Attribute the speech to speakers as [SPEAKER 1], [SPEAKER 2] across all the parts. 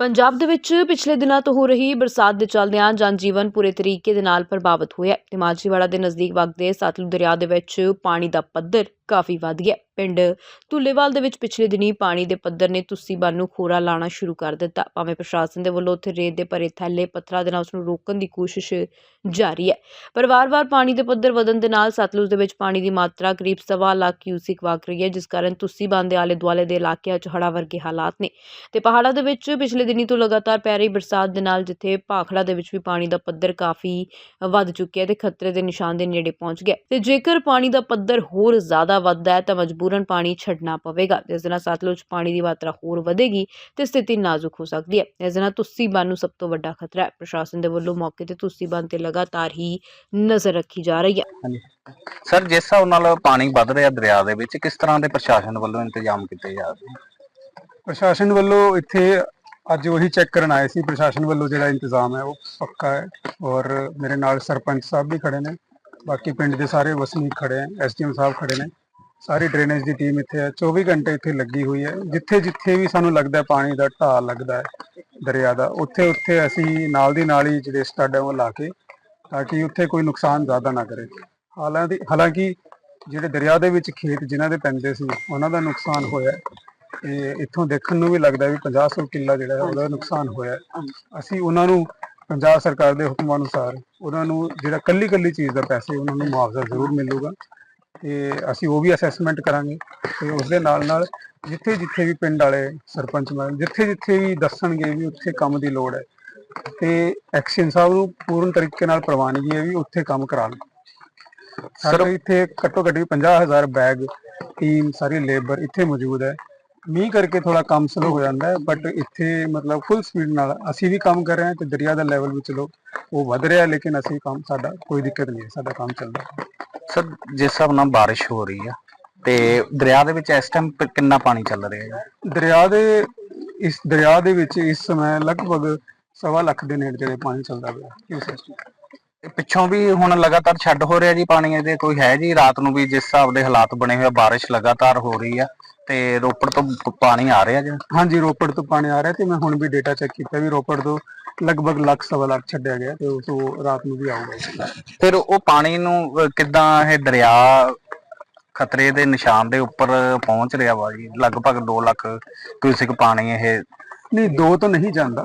[SPEAKER 1] ਪੰਜਾਬ ਦੇ ਵਿੱਚ ਪਿਛਲੇ ਦਿਨਾਂ ਤੋਂ ਹੋ ਰਹੀ ਬਰਸਾਤ ਦੇ ਚੱਲਦਿਆਂ ਜਨਜੀਵਨ ਪੂਰੇ ਤਰੀਕੇ ਦੇ ਨਾਲ ਪ੍ਰਭਾਵਿਤ ਹੋਇਆ ਹੈ। ਤੇ ਮਾਝੀਵਾੜਾ ਦੇ ਨਜ਼ਦੀਕ ਵਗਦੇ ਸਤਲੁਜ ਦਰਿਆ ਦੇ ਵਿੱਚ ਪਾਣੀ ਦਾ ਪੱਧਰ ਕਾਫੀ ਵੱਧ ਗਿਆ ਪਿੰਡ ਧੁੱਲੇਵਾਲ ਦੇ ਵਿੱਚ ਪਿਛਲੇ ਦਿਨੀ ਪਾਣੀ ਦੇ ਪੱਧਰ ਨੇ ਤੁਸੀ ਬੰਨ ਨੂੰ ਖੋਰਾ ਲਾਣਾ ਸ਼ੁਰੂ ਕਰ ਦਿੱਤਾ। ਭਾਵੇਂ ਪ੍ਰਸ਼ਾਸਨ ਦੇ ਵੱਲੋਂ ਉੱਥੇ ਰੇਤ ਦੇ ਭਰੇ ਥੈਲੇ, ਪੱਥਰਾਂ ਦੇ ਨਾਲ ਉਸ ਨੂੰ ਰੋਕਣ ਦੀ ਕੋਸ਼ਿਸ਼ ਜਾਰੀ ਹੈ। ਪਰ ਵਾਰ-ਵਾਰ ਪਾਣੀ ਦੇ ਪੱਧਰ ਵਧਣ ਦੇ ਨਾਲ ਸਤਲੁਜ ਦੇ ਵਿੱਚ ਪਾਣੀ ਦੀ ਮਾਤਰਾ ਕਰੀਬ ਸਵਾ ਲੱਖ ਕਿਊਸਿਕ ਵਗ ਰਹੀ ਹੈ, ਜਿਸ ਕਾਰਨ ਤੁਸੀਂ ਬੰਨ ਦੇ ਆਲੇ ਦੁਆਲੇ ਦੇ ਇਲਾਕਿਆਂ 'ਚ ਹੜਾ ਵਰਗੇ ਹਾਲਾਤ ਨੇ। ਤੇ ਪਹਾੜਾਂ ਦੇ ਵਿੱਚ ਪਿਛਲੇ ਦਿਨੀ ਤੋਂ ਲਗਾਤਾਰ ਪੈ ਰਹੀ ਬਰਸਾਤ ਦੇ ਨਾਲ ਜਿੱਥੇ ਭਾਖੜਾ ਦੇ ਵਿੱਚ ਵੀ ਪਾਣੀ ਦਾ ਪੱਧਰ ਕਾਫੀ ਵੱਧ ਚੁੱਕਿਆ ਹੈ ਤੇ ਖਤਰੇ ਦੇ ਨਿਸ਼ਾਨ ਦੇ ਨੇੜੇ ਪਹੁੰਚ ਗਿਆ ਹੈ। ਤੇ ਜੇਕਰ ਪਾਣੀ ਦਾ ਪੱਧਰ ਹੋਰ ਜ਼ਿਆਦਾ ਵੱਧਦਾ ਹੈ ਤਾਂ ਮਜਬੂਰਨ ਪਾਣੀ ਛੱਡਣਾ ਪਵੇਗਾ ਜਿਸ ਦੇ ਨਾਲ ਸਤਲੁਜ ਪਾਣੀ ਦੀ ਮਾਤਰਾ ਹੋਰ ਵਧੇਗੀ ਤੇ ਸਥਿਤੀ ਨਾਜ਼ੁਕ ਹੋ ਸਕਦੀ ਹੈ। ਇਸ ਦੇ ਨਾਲ ਤੁਸੀਂ ਬੰਨ ਨੂੰ ਸਭ ਤੋਂ ਵੱਡਾ ਖਤਰਾ ਹੈ। ਪ੍ਰਸ਼ਾਸਨ ਦੇ ਵੱਲੋਂ ਮੌਕੇ ਤੇ ਤੁਸੀਂ ਬੰਨ ਤੇ ਲਗਾਤਾਰ ਹੀ ਨਜ਼ਰ ਰੱਖੀ ਜਾ ਰਹੀ ਹੈ।
[SPEAKER 2] ਸਰ ਜਿਸ ਹਿਸਾਬ ਨਾਲ ਪਾਣੀ ਵੱਧ ਰਿਹਾ ਦਰਿਆ ਦੇ ਵਿੱਚ ਕਿਸ ਤਰ੍ਹਾਂ ਦੇ ਪ੍ਰਸ਼ਾਸਨ ਵੱਲੋਂ ਇੰਤਜ਼ਾਮ ਕੀਤੇ ਜਾ ਰਹੇ
[SPEAKER 3] ਪ੍ਰਸ਼ਾਸਨ ਵੱਲੋਂ ਇੱਥੇ ਅੱਜ ਉਹੀ ਚੈੱਕ ਕਰਨ ਆਏ ਸੀ। ਪ੍ਰਸ਼ਾਸਨ ਵੱਲੋਂ ਜਿਹੜਾ ਇੰਤਜ਼ਾਮ ਹੈ ਉਹ ਪੱਕਾ ਹੈ ਔਰ ਮੇਰੇ ਨਾਲ ਸਰਪੰਚ ਸਾਹਿਬ ਵੀ ਖੜੇ ਨੇ। ਬਾਕੀ ਪਿੰਡ ਦੇ ਸਾਰੇ ਵਸਨੀਕ ਖੜੇ ਹੈ ਐਸਡੀਐਮ ਸਾਹਿਬ ਖੜੇ ਨੇ। ਸਾਰੀ ਡਰੇਨੇਜ ਦੀ ਟੀਮ ਇੱਥੇ ਹੈ 24 ਘੰਟੇ ਇੱਥੇ ਲੱਗੀ ਹੋਈ ਹੈ। ਜਿੱਥੇ ਜਿੱਥੇ ਵੀ ਸਾਨੂੰ ਲੱਗਦਾ ਹੈ ਪਾਣੀ ਦਾ ਢਾਹ ਲੱਗਦਾ ਹੈ ਦਰਿਆ ਦਾ, ਉੱਥੇ ਉੱਥੇ ਅਸੀਂ ਨਾਲ ਦੀ ਨਾਲ ਹੀ ਜਿਹੜੇ ਸਟੱਡ ਹੈ ਉਹ ਲਾ ਕੇ ਤਾਂ ਕਿ ਉੱਥੇ ਕੋਈ ਨੁਕਸਾਨ ਜ਼ਿਆਦਾ ਨਾ ਕਰੇ। ਹਾਲਾਂਕਿ ਹਾਲਾਂਕਿ ਜਿਹੜੇ ਦਰਿਆ ਦੇ ਵਿੱਚ ਖੇਤ ਜਿਨ੍ਹਾਂ ਦੇ ਪੈਂਦੇ ਸੀ, ਉਹਨਾਂ ਦਾ ਨੁਕਸਾਨ ਹੋਇਆ ਇਹ ਇੱਥੋਂ ਦੇਖਣ ਨੂੰ ਵੀ ਲੱਗਦਾ ਵੀ 50 ਕਿੱਲਾ ਜਿਹੜਾ ਉਹਦਾ ਨੁਕਸਾਨ ਹੋਇਆ ਅਸੀਂ ਉਹਨਾਂ ਨੂੰ, ਪੰਜਾਬ ਸਰਕਾਰ ਦੇ ਹੁਕਮਾਂ ਅਨੁਸਾਰ ਉਹਨਾਂ ਨੂੰ ਜਿਹੜਾ ਕੱਲੀ ਕੱਲੀ ਚੀਜ਼ ਦਾ ਪੈਸੇ ਉਹਨਾਂ ਨੂੰ ਮੁਆਵਜ਼ਾ ਜ਼ਰੂਰ ਮਿਲੂਗਾ। ਤੇ ਅਸੀਂ ਉਹ ਵੀ ਅਸੈਸਮੈਂਟ ਕਰਾਂਗੇ ਤੇ ਉਸ ਦੇ ਨਾਲ ਨਾਲ ਜਿੱਥੇ ਜਿੱਥੇ ਵੀ ਪਿੰਡ ਵਾਲੇ ਸਰਪੰਚ ਮੈਂਬਰ ਜਿੱਥੇ ਜਿੱਥੇ ਵੀ ਦੱਸਣਗੇ ਵੀ ਉੱਥੇ ਕੰਮ ਦੀ ਲੋੜ ਹੈ ਤੇ ਐਕਸ਼ਨ ਸਾਹਿਬ ਨੂੰ ਪੂਰਨ ਤਰੀਕੇ ਨਾਲ ਪ੍ਰਵਾਨਗੀ ਹੈ ਵੀ ਉੱਥੇ ਕੰਮ ਕਰਾ ਲਓ ਸਾਡੇ ਇੱਥੇ ਘੱਟੋ ਘੱਟ ਵੀ 50000 ਬੈਗ ਟੀਮ ਸਾਰੀ ਲੇਬਰ ਇੱਥੇ ਮੌਜੂਦ ਹੈ ਮੀਂਹ ਕਰਕੇ ਥੋੜਾ ਕੰਮ ਸਲੋ ਹੋ ਜਾਂਦਾ ਹੈ ਬਟ ਇੱਥੇ ਮਤਲਬ ਫੁੱਲ ਸਪੀਡ ਨਾਲ ਅਸੀਂ ਵੀ ਕੰਮ ਕਰ ਰਹੇ ਹਾਂ ਤੇ ਦਰਿਆ ਦਾ ਲੈਵਲ ਵੀ ਚਲੋ ਉਹ ਵਧ ਰਿਹਾ ਲੇਕਿਨ ਅਸੀਂ ਕੰਮ ਸਾਡਾ ਕੋਈ ਦਿੱਕਤ ਨਹੀਂ ਹੈ ਸਾਡਾ ਕੰਮ ਚੱਲਦਾ ਹੈ।
[SPEAKER 2] ਸਰ ਜਿਸ ਹਿਸਾਬ ਨਾਲ ਬਾਰਿਸ਼ ਹੋ ਰਹੀ ਆ ਤੇ ਦਰਿਆ ਦੇ ਵਿੱਚ ਇਸ ਟਾਈਮ ਕਿੰਨਾ ਪਾਣੀ ਚੱਲ ਰਿਹਾ ਹੈ?
[SPEAKER 3] ਦਰਿਆ ਦੇ ਇਸ ਦਰਿਆ ਦੇ ਵਿੱਚ ਇਸ ਸਮੇਂ ਲਗਭਗ ਸਵਾ ਲੱਖ ਦੇ ਨੇੜੇ ਜਿਹੜੇ ਪਾਣੀ ਚੱਲਦਾ ਪਿਆ। ਇਸ।
[SPEAKER 2] ਇਹ ਪਿੱਛੋਂ ਵੀ ਹੁਣ ਲਗਾਤਾਰ ਛੱਡ ਹੋ ਰਿਹਾ ਜੀ ਪਾਣੀ ਇਹਦੇ ਕੋਈ ਹੈ ਜੀ? ਰਾਤ ਨੂੰ ਵੀ ਜਿਸ ਹਿਸਾਬ ਦੇ ਹਾਲਾਤ ਬਣੇ ਹੋਏ ਆ ਬਾਰਿਸ਼ ਲਗਾਤਾਰ ਹੋ ਰਹੀ ਆ। ਤੇ ਰੋਪੜ ਤੋਂ ਪਾਣੀ ਆ ਰਿਹਾ ਜੀ?
[SPEAKER 3] ਹਾਂਜੀ ਰੋਪੜ ਤੋਂ ਪਾਣੀ ਆ ਰਿਹਾ ਤੇ ਮੈਂ ਹੁਣ ਵੀ ਡੇਟਾ ਚੈੱਕ ਕੀਤਾ ਵੀ ਰੋਪੜ ਤੋਂ ਲਗਭਗ ਲੱਖ ਸਵਾ ਲੱਖ ਛੱਡਿਆ ਗਿਆ ਤੇ ਉਸ ਤੋਂ ਰਾਤ ਨੂੰ ਵੀ ਆਊਗਾ
[SPEAKER 2] ਫਿਰ ਉਹ ਪਾਣੀ ਨੂੰ ਕਿੱਦਾਂ ਇਹ ਦਰਿਆ ਖਤਰੇ ਦੇ ਨਿਸ਼ਾਨ ਦੇ ਉੱਪਰ ਪਹੁੰਚ ਰਿਹਾ ਵਾ ਜੀ? ਲਗਭਗ 2 ਲੱਖ ਕਿਊਸਿਕ ਪਾਣੀ ਇਹ
[SPEAKER 3] ਨਹੀਂ ਦੋ ਤੋਂ ਨਹੀਂ ਜਾਂਦਾ।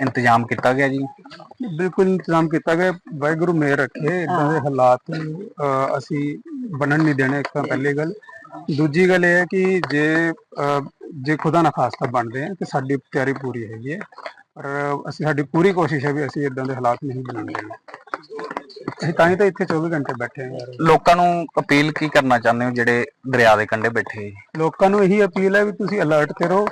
[SPEAKER 2] ਇੰਤਜ਼ਾਮ ਕੀਤਾ ਗਿਆ ਜੀ?
[SPEAKER 3] ਬਿਲਕੁਲ ਇੰਤਜ਼ਾਮ ਕੀਤਾ ਗਿਆ। ਵਾਹਿਗੁਰੂ ਮੇਰ ਰੱਖੇ। ਇਦਾਂ ਦੇ ਹਾਲਾਤ ਅਹ, ਅਸੀਂ ਬਣਨ ਨਹੀਂ ਦੇਣੇ ਇੱਕ ਤਾਂ ਪਹਿਲੀ ਗੱਲ। ਦੂਜੀ ਗੱਲ ਇਹ ਹੈ ਕਿ ਜੇ ਅਹ, ਜੇ ਖੁਦਾ ਨਾ ਖਾਸਤਾ ਬਣਦੇ ਆ ਤੇ ਸਾਡੀ ਤਿਆਰੀ ਪੂਰੀ ਹੈਗੀ ਹੈ। ਪਰ ਅਸੀਂ ਸਾਡੀ ਪੂਰੀ ਕੋਸ਼ਿਸ਼ ਹੈ ਵੀ ਅਸੀਂ ਇਦਾਂ ਦੇ ਹਾਲਾਤ ਨਹੀਂ ਬਣਨ ਦੇਣੇ। ਅਸੀਂ ਤਾਂ ਹੀ ਤਾਂ ਇੱਥੇ 24 ਘੰਟੇ ਬੈਠੇ ਹਾਂ ਯਾਰ।
[SPEAKER 2] ਲੋਕਾਂ ਨੂੰ ਅਪੀਲ ਕੀ ਕਰਨਾ ਚਾਹੁੰਦੇ ਹੋ ਜਿਹੜੇ ਦਰਿਆ ਦੇ ਕੰਢੇ ਬੈਠੇ ਜੀ
[SPEAKER 3] ਲੋਕਾਂ ਨੂੰ ਇਹੀ ਅਪੀਲ ਹੈ ਵੀ ਤੁਸੀਂ ਅਲਰਟ ਕਰੋ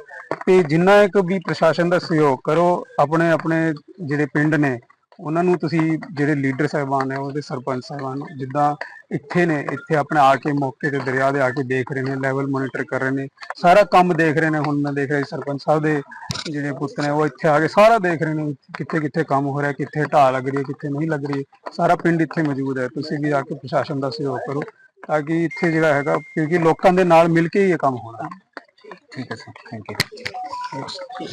[SPEAKER 3] ਤੇ ਜਿੰਨਾ ਇੱਕ ਵੀ ਪ੍ਰਸ਼ਾਸਨ ਦਾ ਸਹਿਯੋਗ ਕਰੋ ਆਪਣੇ ਆਪਣੇ ਜਿਹੜੇ ਪਿੰਡ ਨੇ ਉਹਨਾਂ ਨੂੰ ਤੁਸੀਂ ਜਿਹੜੇ ਲੀਡਰ ਸਾਹਿਬਾਨ ਨੇ ਉਹਦੇ ਸਰਪੰਚ ਸਾਹਿਬਾਨ ਜਿੱਦਾਂ ਇੱਥੇ ਨੇ ਇੱਥੇ ਆਪਣੇ ਆ ਕੇ ਮੌਕੇ ਤੇ ਦਰਿਆ ਦੇ ਆ ਕੇ ਦੇਖ ਰਹੇ ਨੇ ਲੈਵਲ ਮੋਨੀਟਰ ਕਰ ਰਹੇ ਨੇ ਸਾਰਾ ਕੰਮ ਦੇਖ ਰਹੇ ਨੇ ਹੁਣ ਮੈਂ ਦੇਖ ਰਿਹਾ ਸਰਪੰਚ ਸਾਹਿਬ ਦੇ ਜਿਹੜੇ ਪੁੱਤ ਨੇ ਉਹ ਇੱਥੇ ਆ ਕੇ ਸਾਰਾ ਦੇਖ ਰਹੇ ਨੇ ਕਿੱਥੇ ਕਿੱਥੇ ਕੰਮ ਹੋ ਰਿਹਾ ਕਿੱਥੇ ਢਾਹ ਲੱਗ ਰਹੀ ਹੈ ਕਿੱਥੇ ਨਹੀਂ ਲੱਗ ਰਹੀ ਸਾਰਾ ਪਿੰਡ ਇੱਥੇ ਮੌਜੂਦ ਹੈ ਤੁਸੀਂ ਵੀ ਆ ਕੇ ਪ੍ਰਸ਼ਾਸਨ ਦਾ ਸਹਿਯੋਗ ਕਰੋ ਤਾਂ ਕਿ ਇੱਥੇ ਜਿਹੜਾ ਹੈਗਾ ਕਿਉਂਕਿ ਲੋਕਾਂ ਦੇ ਨਾਲ ਮਿਲ ਕੇ ਹੀ ਇਹ ਕੰਮ ਹੋਣਾ।
[SPEAKER 2] ਠੀਕ ਹੈ ਸਰ ਥੈਂਕ ਯੂ